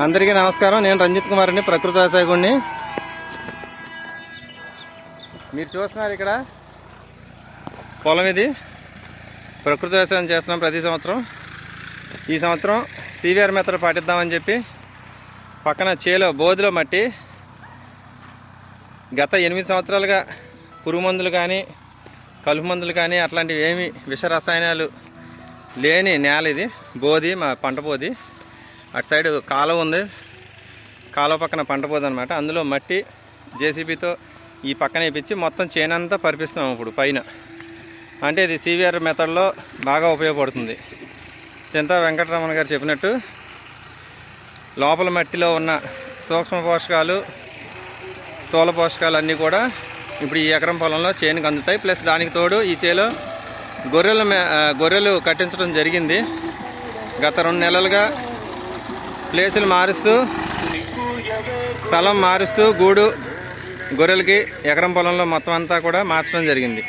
అందరికీ నమస్కారం. నేను రంజిత్ కుమార్ అండి ప్రకృతి వ్యవసాయకుడిని మీరు చూస్తున్నారు ఇక్కడ పొలం ఇది. ప్రకృతి వ్యవసాయం చేస్తున్నాం ప్రతి సంవత్సరం. ఈ సంవత్సరం సివిఆర్ మెథడ్ పాటిద్దామని చెప్పి పక్కన చేలో బోధిలో మట్టి గత ఎనిమిది సంవత్సరాలుగా పురుగు మందులు కానీ కలుపు మందులు కానీ అట్లాంటివి ఏమి విష రసాయనాలు లేని నేల ఇది. బోధి మా పంట బోధి. అటు సైడ్ కాలువ ఉంది. కాలువ పక్కన పంట బోధి అనమాట అందులో మట్టి జేసీబీతో ఈ పక్కన వేపించి మొత్తం చేనంతా పరిపిస్తున్నాం ఇప్పుడు పైన. అంటే ఇది సివిఆర్ మెథడ్లో బాగా ఉపయోగపడుతుంది. చింతా వెంకటరమణ గారు చెప్పినట్టు లోపల మట్టిలో ఉన్న సూక్ష్మ పోషకాలు స్థూల పోషకాలు అన్నీ కూడా ఇప్పుడు ఈ ఎకరం పొలంలో చేనుకు అందుతాయి. ప్లస్ దానికి తోడు ఈ చేలో గొర్రెలు గొర్రెలు కట్టించడం జరిగింది. గత రెండు నెలలుగా ప్లేసులు మారుస్తూ స్థలం మారుస్తూ గూడు గొర్రెలకి ఎకరం పొలంలో మొత్తం అంతా కూడా మార్చడం జరిగింది.